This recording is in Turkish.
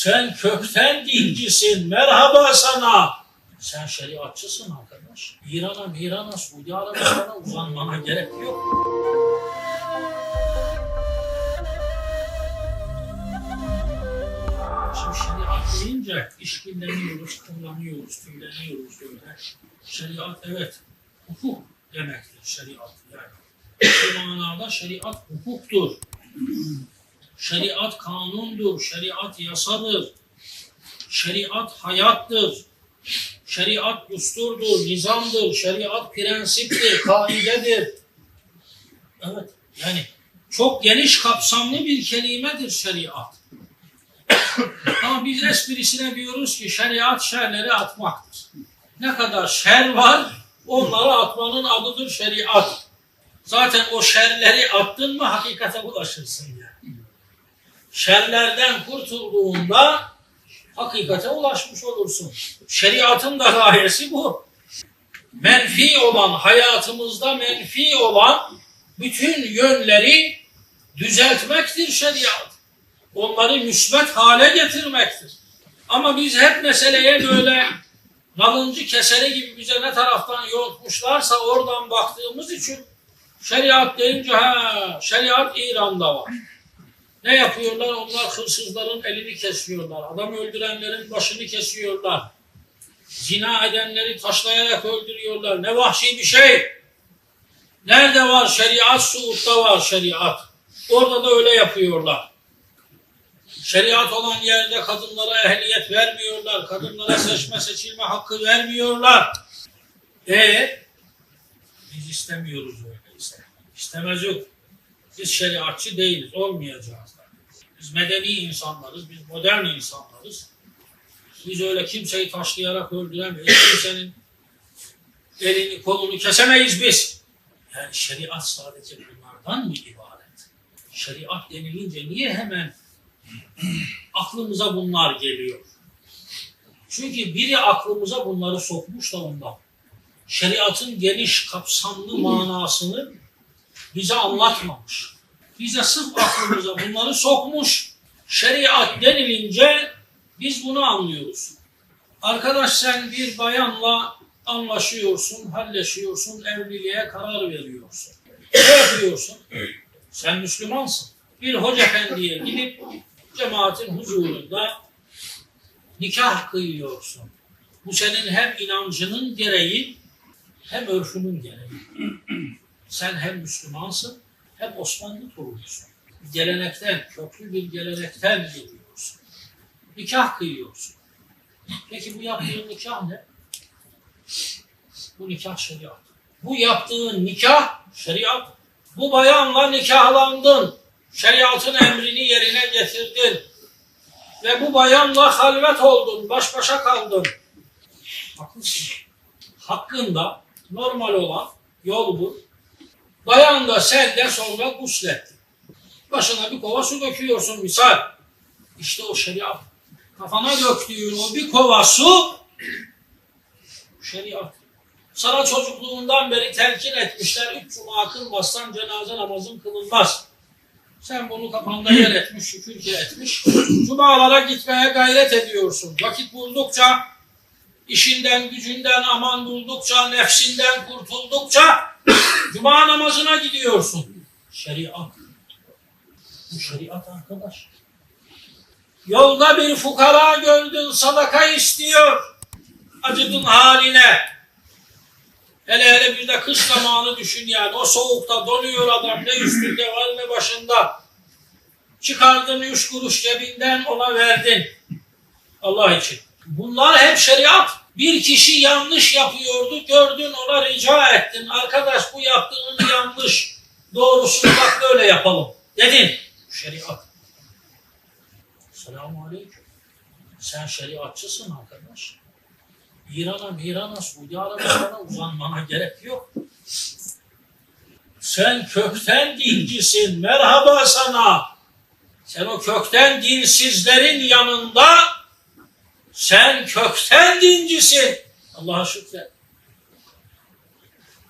Sen kökten dincisin. Merhaba sana. Sen şeriatçısın arkadaş. İran'a, Miran'a, Suudi Arabistan'a uzanmana gerek yok. Şimdi şeriat deyince işkilleniyoruz, kullanıyoruz, tüyleniyoruz böyle. Şeriat evet, hukuk demektir şeriat yani. Bu manada şeriat hukuktur. Şeriat kanundur, şeriat yasadır. Şeriat hayattır. Şeriat düsturdur, nizamdır, şeriat prensiptir, kaidedir. Evet, yani çok geniş kapsamlı bir kelimedir şeriat. Ama biz esprisine diyoruz ki şeriat şerleri atmaktır. Ne kadar şer var onları atmanın adıdır şeriat. Zaten o şerleri attın mı hakikate ulaşırsın. Şerlerden kurtulduğunda hakikate ulaşmış olursun. Şeriatın da gayesi bu. Menfi olan, hayatımızda menfi olan bütün yönleri düzeltmektir şeriat. Onları müsbet hale getirmektir. Ama biz hep meseleye böyle nalıncı kesere gibi bize ne taraftan yontmuşlarsa oradan baktığımız için şeriat deyince ha şeriat İran'da var. Ne yapıyorlar? Onlar hırsızların elini kesiyorlar. Adam öldürenlerin başını kesiyorlar. Zina edenleri taşlayarak öldürüyorlar. Ne vahşi bir şey. Nerede var şeriat? Suud'da var şeriat. Orada da öyle yapıyorlar. Şeriat olan yerde kadınlara ehliyet vermiyorlar. Kadınlara seçme seçilme hakkı vermiyorlar. E biz istemiyoruz öyleyse. İstemez yok. Biz şeriatçı değiliz. Olmayacağız. da. Biz medeni insanlarız. Biz modern insanlarız. Biz öyle kimseyi taşlayarak öldüremeyiz. Kimsenin elini kolunu kesemeyiz biz. Yani şeriat sadece bunlardan mı ibaret? Şeriat denilince niye hemen aklımıza bunlar geliyor? Çünkü biri aklımıza bunları sokmuş da ondan. Şeriatın geniş kapsamlı manasını bize anlatmamış. Bize sırf aklımıza bunları sokmuş. Şeriat denilince biz bunu anlıyoruz. Arkadaş sen bir bayanla anlaşıyorsun, halleşiyorsun, evliliğe karar veriyorsun. Ne yapıyorsun? Sen Müslümansın. Bir hoca efendiye gidip cemaatin huzurunda nikah kıyıyorsun. Bu senin hem inancının gereği hem örfünün gereği. Sen hem Müslümansın hem Osmanlı torunusun. Gelenekten, köklü bir gelenekten geliyorsun. Nikah kıyıyorsun. Peki bu yaptığın nikah ne? Bu nikah şeriat. Bu yaptığın nikah şeriat. Bu bayanla nikahlandın. Şeriatın emrini yerine getirdin. Ve bu bayanla halvet oldun, baş başa kaldın. Haklısın. Hakkında normal olan yol bu. Bayan da senden sonra gusletti. Başına bir kova su döküyorsun misal. İşte o şeriat. Kafana döktüğün o bir kova su şeriat. Sana çocukluğundan beri telkin etmişler. Üç cuma kılmazsan cenaze namazın kılınmaz. Sen bunu kafanda yer etmiş, şükür ki etmiş. Cumalara gitmeye gayret ediyorsun. Vakit buldukça, işinden, gücünden aman buldukça, nefsinden kurtuldukça cuma namazına gidiyorsun. Şeriat. Bu şeriat arkadaş. Yolda bir fukara gördün sadaka istiyor. Acıdın haline. Hele hele bir de kış zamanı düşün yani. O soğukta donuyor adam ne üstünde var ne başında. Çıkardın üç kuruş cebinden ona verdin. Allah için. Bunlar hep şeriat. Bir kişi yanlış yapıyordu gördün ona rica ettin. Arkadaş bu yaptığın yanlış. Doğrusunu bak böyle yapalım. Dedin. Şeriat. Selamun Aleyküm. Sen şeriatçısın arkadaş. İran'a, Miran'a, Suudi Arabistan'a uzanmana gerek yok. Sen kökten dincisin. Merhaba sana. Sen o kökten dinsizlerin yanında sen kökten dincisin. Allah'a şükret.